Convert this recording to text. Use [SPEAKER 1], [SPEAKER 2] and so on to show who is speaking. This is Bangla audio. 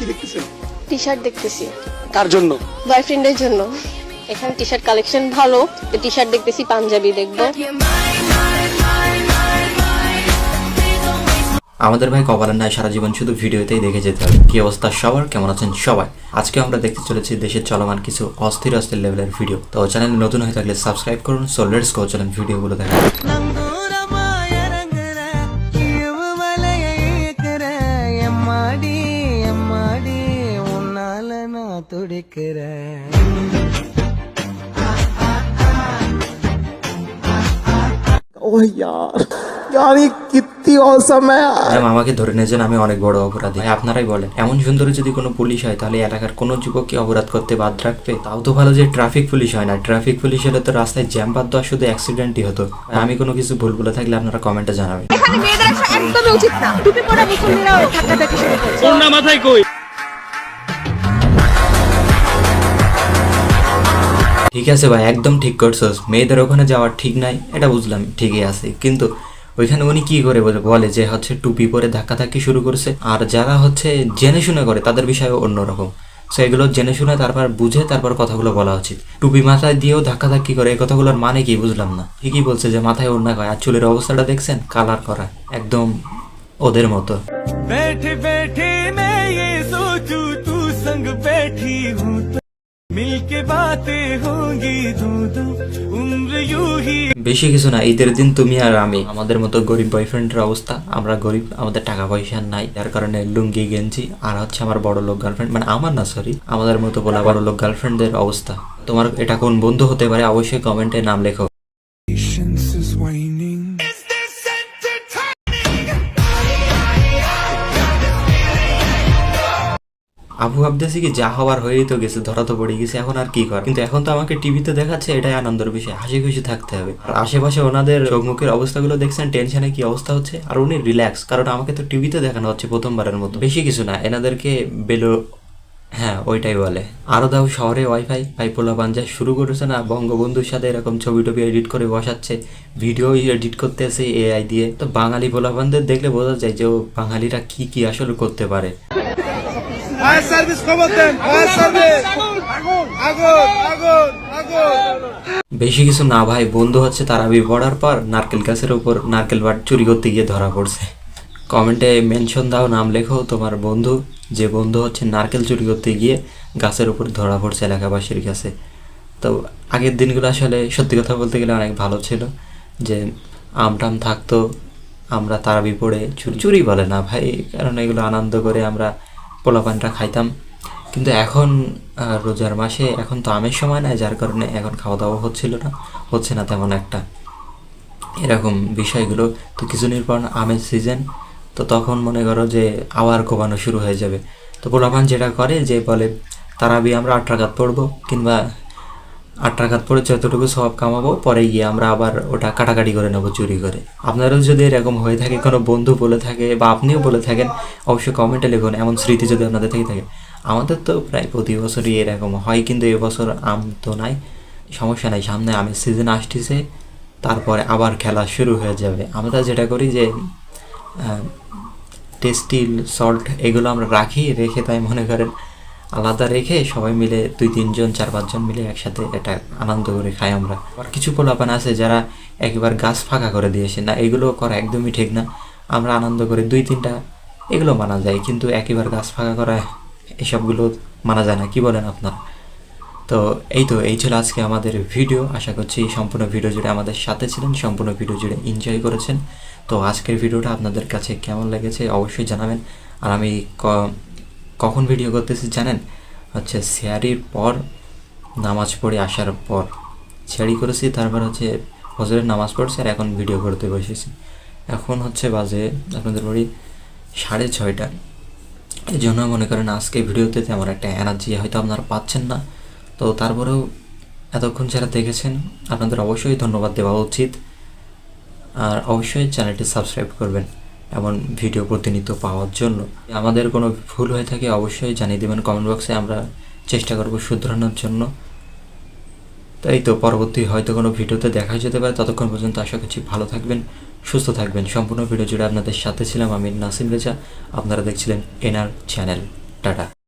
[SPEAKER 1] কি দেখতেছেন?
[SPEAKER 2] টি শার্ট দেখতেছি।
[SPEAKER 1] কার জন্য?
[SPEAKER 2] বয়ফ্রেন্ডের জন্য। এখানে টি শার্ট কালেকশন ভালো। টি শার্ট দেখতেছি পাঞ্জাবি দেখব।
[SPEAKER 3] আমাদের ভাই কপালের নাই সারা জীবন শুধু ভিডিওতেই দেখে যেতে হবে। কি অবস্থা? সবার? কেমন আছেন সবাই? আজকে আমরা দেখতে চলেছি দেশের চলমান কিছু অস্থির অস্থির লেভেলের ভিডিও তো চ্যানেল নতুন হয়ে থাকলে সাবস্ক্রাইব করুন। সো লেটস গো চলেন ভিডিওগুলো দেখা
[SPEAKER 4] துடிக்கிறேன்
[SPEAKER 3] ধরে নিয়েছেন আমি অনেক বড় অপরাধী। আপনারাই বলেন এমন সুন্দর যদি কোনো পুলিশ হয় তাহলে এলাকার কোনো যুবককে অপরাধ করতে বাদ রাখবে? তাও তো ভালো যে ট্রাফিক পুলিশ হয় না। ট্রাফিক পুলিশ হলে তো রাস্তায় জ্যাম বাদ দেওয়া শুধু অ্যাক্সিডেন্টই হতো। আমি কোনো কিছু ভুল বলে থাকলে আপনারা কমেন্টে জানাবেন।
[SPEAKER 5] একদমই কই?
[SPEAKER 3] ঠিক আছে ভাই, একদম ঠিক করছ মেয়েদের ওখানে যাওয়া ঠিক নাই, এটা বুঝলাম, ঠিকই আছে। কিন্তু ওইখানে উনি কি করে বলে যে হচ্ছে টুপি পরে ধাক্কাধাক্কি শুরু করছে, আর যারা হচ্ছে জেনে শুনে করে, তাদের বিষয়ে অন্যরকম। সো এগুলো জেনে শুনে তারপর বুঝে তারপর কথাগুলো বলা উচিত। টুপি মাথায় দিয়েও ধাক্কাধাক্কি করে, এই কথাগুলোর মানে কি বুঝলাম না। ঠিকই বলছে যে মাথায় অন্য হয় আর চুলের অবস্থাটা দেখছেন? কালার করা। একদম ওদের মতো।
[SPEAKER 4] বেঠি বেঠি মে সঙ্গ বেঠি হুঁ মিলকে বাতে হোগি দুদু উম্র ইউহি
[SPEAKER 3] বেশি কিছু না ঈদের দিন তুমি আর আমি। আমাদের মতো গরিব বয়ফ্রেন্ডের অবস্থা। আমরা গরিব আমাদের টাকা পয়সা নাই। যার কারণে লুঙ্গি গেঞ্জি আর হচ্ছে আমার বড় লোক গার্লফ্রেন্ড মানে আমার না সরি আমাদের মতো বলা বড় লোক গার্লফ্রেন্ডের অবস্থা। তোমার এটা কোন বন্ধু হতে পারে অবশ্যই কমেন্টে নাম লেখো। আবু ভাবতেছি কি যা হওয়ার হয়েই তো গেছে, ধরা তো পড়ে গেছে, এখন আর কি কর? কিন্তু এখন তো আমাকে টিভিতে দেখাচ্ছে, এটাই আনন্দের বিষয়, হাসি খুশি থাকতে হবে। আর আশেপাশে ওনাদের চোখমুখের অবস্থাগুলো দেখছেন টেনশনে কি অবস্থা হচ্ছে? আর উনি রিল্যাক্স কারণ আমাকে তো টিভিতে দেখানো হচ্ছে প্রথমবারের মতো। বেশি কিছু না, এনাদেরকে বেলো হ্যাঁ ওইটাই বলে। আরও দাও শহরে ওয়াইফাই পাইপোলা বাঞ্জা শুরু করেছে না, বঙ্গবন্ধুর সাথে এরকম ছবি টবি এডিট করে বসাচ্ছে ভিডিও এডিট করতে আসে এআই দিয়ে। তো বাঙালি পোলাপানদের দেখলে বোঝা যায় যে ও বাঙালিরা কি কি আসলে করতে পারে।
[SPEAKER 1] ফায়ার সার্ভিস খবর দেন, ফায়ার সার্ভিস। আগুন আগুন আগুন।
[SPEAKER 3] বেশি কিছু না ভাই, বন্ধু হচ্ছে তারাবি পড়ার পর, নারকেল গাছের উপর নারকেল বাট চুরি করতে গিয়ে ধরা পড়ছে। কমেন্টে মেনশন দাও, নাম লেখো, তোমার বন্ধু, যে বন্ধু হচ্ছে নারকেল চুরি করতে গিয়ে গাছের উপর ধরা পড়ছে এলাকাবাসীর কাছে। তো আগের দিনগুলো আসলে সত্যি কথা বলতে গেলে অনেক ভালো ছিল, যে আমটাম থাকতো, আমরা তারাবি পড়ে চুরি চুরি বলে না ভাই, কারণ এগুলো আনন্দ করে আমরা পোলাপানটা খাইতাম। কিন্তু এখন রোজার মাসে এখন তো আমের সময় নাই, যার কারণে এখন খাওয়া দাওয়া হচ্ছিল না, হচ্ছে না তেমন একটা। এরকম বিষয়গুলো, তো কিছুদিন পর আমের সিজন তো তখন মনে করো যে আবার কোবানো শুরু হয়ে যাবে। তো পোলাপান যেটা করে যে বলে, তারাবি, আমরা আট রাখাত পড়ব, কিংবা আট টাকাত পরে যতটুকু সব কামাবো, পরে গিয়ে আমরা আবার ওটা কাটাকাটি করে নেব, চুরি করে। আপনারও যদি এরকম হয়ে থাকে, কোনো বন্ধু বলে থাকে বা আপনিও বলে থাকেন, অবশ্যই কমেন্টে লিখুন এমন স্মৃতি যদি আপনাদের থেকে থাকে। আমাদের তো প্রায় প্রতি বছরই এরকম হয়, কিন্তু এবছর আম তো নাই, সমস্যা নাই, সামনে আমের সিজন আসতেছে, তারপরে আবার খেলা শুরু হয়ে যাবে। আমরা যেটা করি যে টেস্টিল সল্ট এগুলো আমরা রাখি, রেখে তাই মনে করেন আলাদা রেখে সবাই মিলে দুই, তিনজন, চার, পাঁচজন মিলে একসাথে এটা আনন্দ করে খাই আমরা। আর কিছু পোলাপান আছে যারা একবার গাছ ফাঁকা করে দিয়েছে না, এগুলো করা একদমই ঠিক না। আমরা আনন্দ করে দুই, তিনটা এগুলো মানা যায়, কিন্তু একেবার গাছ ফাঁকা করা, এসবগুলো মানা যায় না। কি বলেন আপনারা? তো এই তো, এই ছিল আজকে আমাদের ভিডিও। আশা করছি সম্পূর্ণ ভিডিও জুড়ে আমাদের সাথে ছিলেন, সম্পূর্ণ ভিডিও জুড়ে এনজয় করেছেন। তো আজকের ভিডিওটা আপনাদের কাছে কেমন লেগেছে অবশ্যই জানাবেন। আর আমি কখন ভিডিও করতেছি জানেন? হচ্ছে শেয়ারির পর নামাজ পড়ে আসার পর। শেয়ারি করেছি, তারপর হচ্ছে হজরের নামাজ পড়ছি আর এখন ভিডিও করতে বসেছি। এখন হচ্ছে বাজে আপনাদের বাড়ি সাড়ে ছয়টা। এই জন্য মনে করেন আজকে ভিডিওতে আমার একটা এনার্জি হয়তো আপনারা পাচ্ছেন না। তো তারপরেও এতক্ষণ যারা দেখেছেন, আপনাদের অবশ্যই ধন্যবাদ দেওয়া উচিত। আর অবশ্যই চ্যানেলটি সাবস্ক্রাইব করবেন। এমন ভিডিও প্রতিনিয়ত পাওয়ার জন্য। আমাদের কোনো ভুল হয়ে থাকে অবশ্যই জানিয়ে দেবেন কমেন্ট বক্সে আমরা চেষ্টা করব শুধরানোর জন্য। তাই তো পরবর্তী হয়তো কোনো ভিডিওতে দেখা যেতে পারে। ততক্ষণ পর্যন্ত আশা করছি ভালো থাকবেন, সুস্থ থাকবেন। সম্পূর্ণ ভিডিও জুড়ে আপনাদের সাথে ছিলাম আমি নাসিম রেজা। আপনারা দেখছিলেন এনআর চ্যানেল। টাটা।